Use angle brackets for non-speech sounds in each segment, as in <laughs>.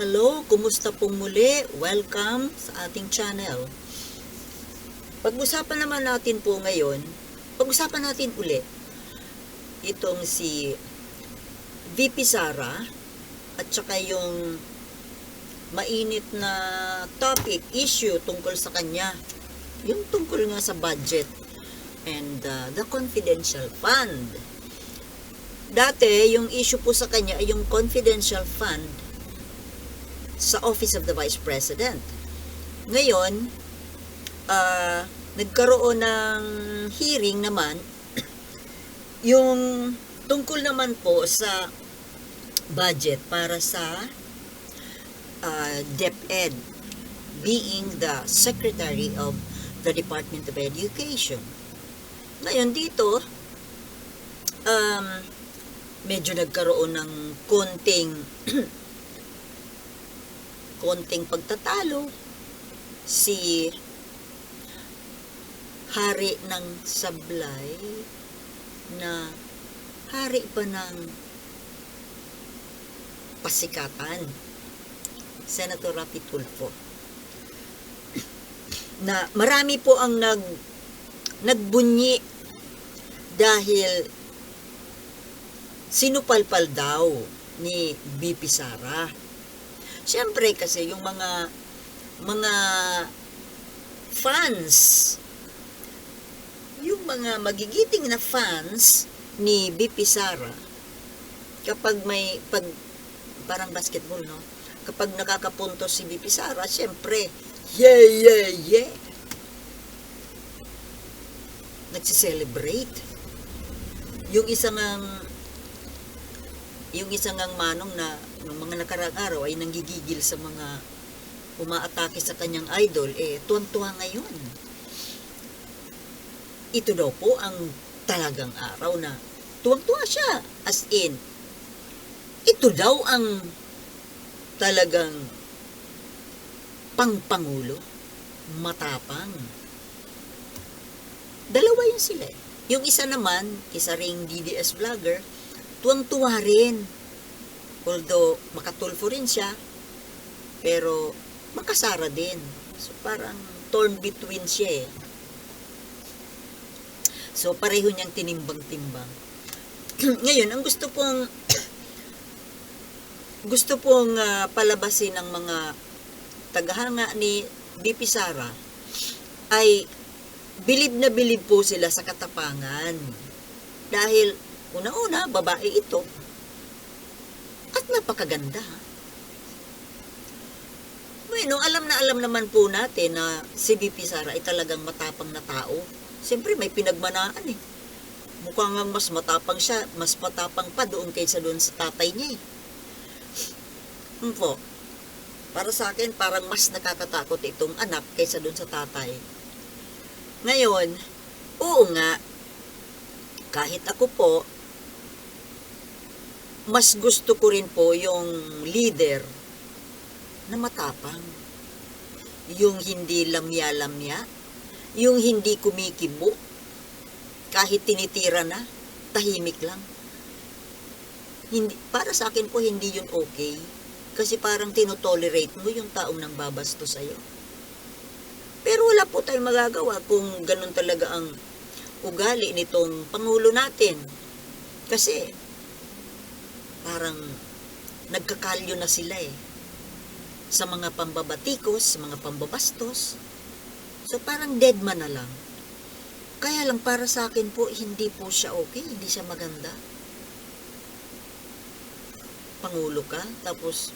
Hello, kumusta pong muli? Welcome sa ating channel. Pag-usapan naman natin po ngayon, pag-usapan natin uli itong si VP Sara at saka yung mainit na topic, issue tungkol sa kanya. Yung tungkol nga sa budget and uh, the confidential fund. Dati, yung issue po sa kanya ay yung confidential fund sa Office of the Vice President. Ngayon, ah, nagkaroon ng hearing naman <clears throat> yung tungkol naman po sa budget para sa uh, DepEd being the Secretary of the Department of Education. Ngayon dito, um, medyo nagkaroon ng konting <clears throat> konting pagtatalo si hari ng sablay na hari pa ng pasikatan Senator Rapi Tulfo <clears throat> na marami po ang nag nagbunyi dahil sinupalpal daw ni BP Sara. Siyempre kasi yung mga mga fans yung mga magigiting na fans ni BP Sara kapag may pag parang basketball no? Kapag nakakapunto si BP Sara syempre yeah yeah yeah. Nagsiselebrate yung isang ang yung isang ang manong na ng mga nakaraang araw ay nanggigigil sa mga umaatake sa kanyang idol, eh, tuwang-tuwa ngayon. Ito daw po ang talagang araw na tuwang-tuwa siya. As in, ito daw ang talagang pangpangulo, matapang. Dalawa yun sila. eh. Yung isa naman, isa ring DDS vlogger, tuwang-tuwa rin. Although, makatulfo rin siya, pero makasara din. So, parang torn between siya eh. So, pareho niyang tinimbang-timbang. <clears throat> Ngayon, ang gusto pong <clears throat> gusto pong ah, palabasin ng mga tagahanga ni BP Sara ay bilib na bilib po sila sa katapangan. Dahil una-una, babae ito. At napakaganda. Bueno, alam na alam naman po natin na si BP Sara ay talagang matapang na tao. Siyempre, may pinagmanaan eh. Mukhang mas matapang siya, mas matapang pa doon kaysa doon sa tatay niya eh. Hmm po. Para sa akin, parang mas nakakatakot itong anak kaysa doon sa tatay. Ngayon, oo nga, kahit ako po, mas gusto ko rin po yung leader na matapang. Yung hindi lamya-lamya, yung hindi kumikibo, kahit tinitira na, tahimik lang. Hindi, para sa akin po, hindi yun okay. Kasi parang tinotolerate mo yung taong nang babasto sa'yo. Pero wala po tayong magagawa kung ganun talaga ang ugali nitong Pangulo natin. Kasi, parang nagkakalyo na sila eh. Sa mga pambabatikos, sa mga pambabastos. So, parang dead man na lang. Kaya lang para sa akin po, hindi po siya okay, hindi siya maganda. Pangulo ka, tapos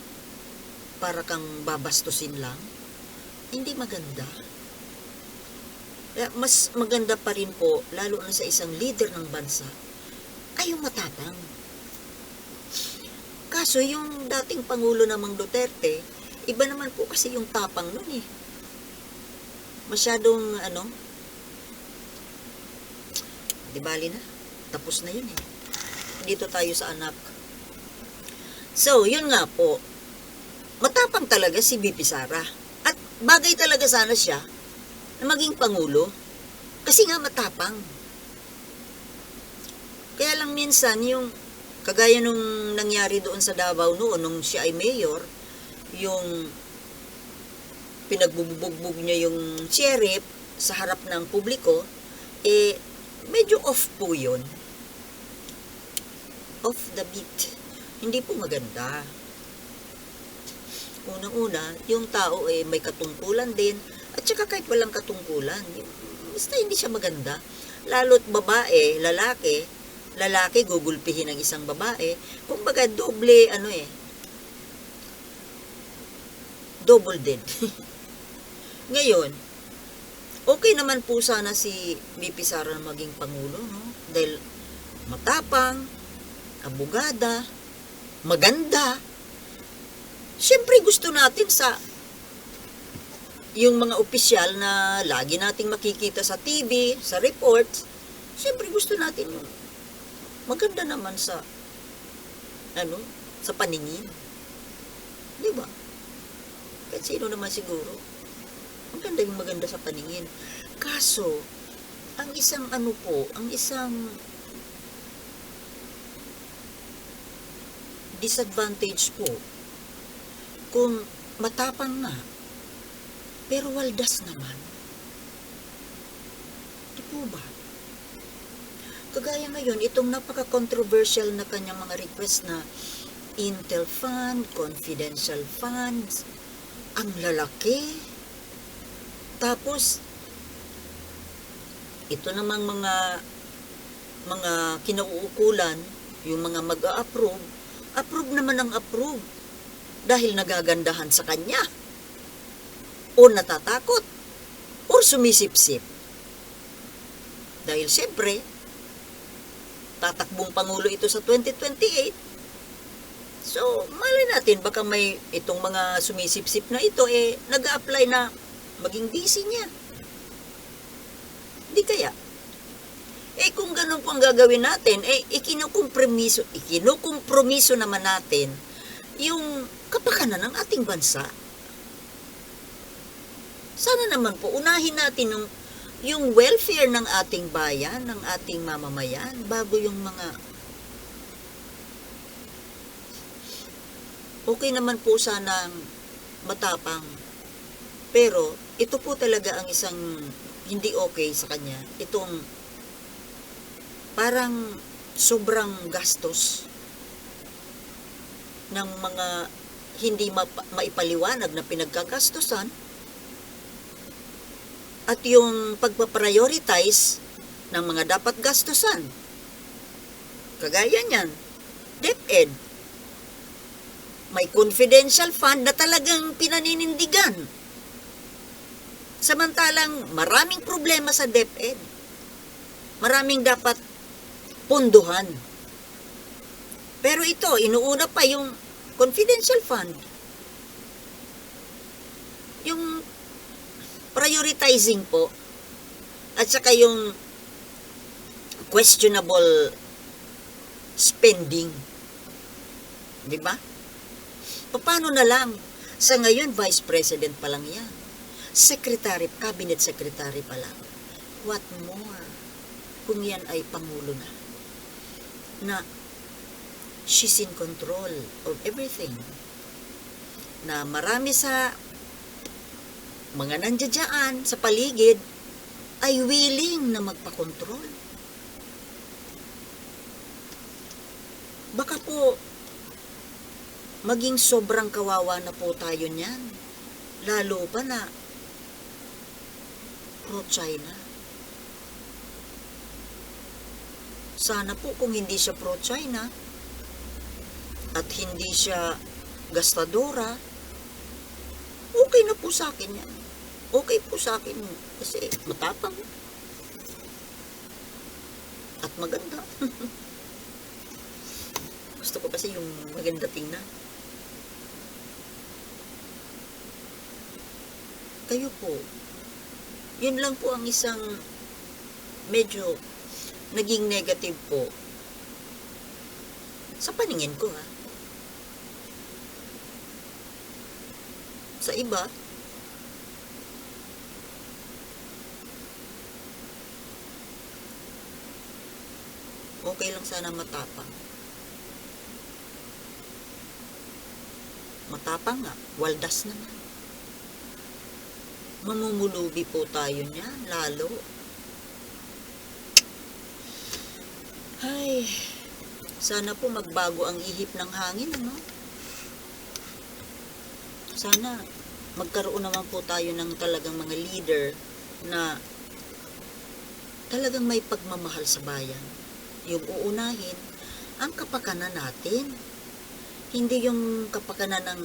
para kang babastusin lang. Hindi maganda. Kaya mas maganda pa rin po, lalo na sa isang leader ng bansa, ay yung matapang. Kaso yung dating Pangulo namang Duterte, iba naman po kasi yung tapang nun eh. Masyadong ano, di bali na, tapos na yun eh. Dito tayo sa anak. So, yun nga po, matapang talaga si BP Sara. At bagay talaga sana siya na maging Pangulo. Kasi nga matapang. Kaya lang minsan yung kagaya nung nangyari doon sa Davao noon nung siya ay mayor, yung pinagbubugbog niya yung sheriff sa harap ng publiko, eh, medyo off po yun. Off the beat. Hindi po maganda. Unang-una, yung tao eh may katungkulan din, at saka kahit walang katungkulan, basta hindi siya maganda. Lalo't babae, lalaki, lalaki gugulpihin ng isang babae, kumbaga doble, ano eh, double dead. <laughs> Ngayon, okay naman po sana si VP Sara na maging Pangulo, no? Dahil matapang, abogada, maganda. Siyempre gusto natin sa yung mga opisyal na lagi nating makikita sa TV, sa reports, siyempre gusto natin yung maganda naman sa ano, sa paningin. Di ba? Kahit sino naman siguro. Maganda yung maganda sa paningin. Kaso, ang isang ano po, ang isang disadvantage po, kung matapang nga, pero waldas naman. Di po ba? Kagaya ngayon, itong napaka-controversial na kanyang mga request na Intel Fund, confidential funds, ang lalaki. Tapos, ito namang mga mga kinauukulan, yung mga mag-a-approve, approve naman ang approve dahil nagagandahan sa kanya o natatakot o sumisipsip. Dahil siyempre, tatakbong Pangulo ito sa 2028, So, malay natin, baka may itong mga sumisipsip na ito, eh, nag apply na maging busy niya. Di kaya? Eh, kung ganun po ang gagawin natin, eh, ikinukompromiso, ikinukompromiso naman natin yung kapakanan ng ating bansa. Sana naman po, unahin natin yung, yung welfare ng ating bayan, ng ating mamamayan, bago yung mga okay naman po sanang matapang. Pero, ito po talaga ang isang hindi okay sa kanya. Itong parang sobrang gastos ng mga hindi mapa- maipaliwanag na pinagkagastosan at yung pagpaprioritize ng mga dapat gastusan. Kagaya niyan, DepEd, may confidential fund na talagang pinaninindigan. Samantalang maraming problema sa DepEd. Maraming dapat punduhan. Pero ito, inuuna pa yung confidential fund. Yung prioritizing po at saka yung questionable spending. Di ba? Paano na lang? Sa ngayon, Vice President pa lang yan. Secretary, Cabinet Secretary pa lang. What more? Kung yan ay Pangulo na. Na she's in control of everything. Na marami sa mga nandiyadyaan sa paligid ay willing na magpakontrol. Baka po maging sobrang kawawa na po tayo niyan. Lalo pa na pro-China. Sana po kung hindi siya pro-China at hindi siya gastadora, okay na po sa akin yan. Okay po sa akin kasi matapang at maganda. <laughs> Gusto ko kasi yung maganda tingnan. Kayo po, yun lang po ang isang medyo naging negative po sa paningin ko ha. Sa iba, okay lang sana matapang. Matapang nga, waldas naman. Mamumulubi po tayo niyan, lalo. Ay, sana po magbago ang ihip ng hangin, ano? Sana magkaroon naman po tayo ng talagang mga leader na talagang may pagmamahal sa bayan. Yung uunahin, ang kapakanan natin. Hindi yung kapakanan ng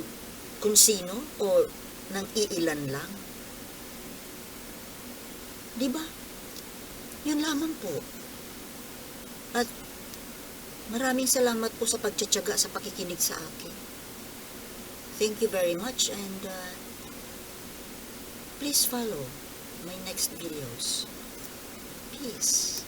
kung sino o ng iilan lang. Di ba? Yun lamang po. At maraming salamat po sa pagtsatsaga sa pakikinig sa akin. Thank you very much and uh, please follow my next videos. Peace.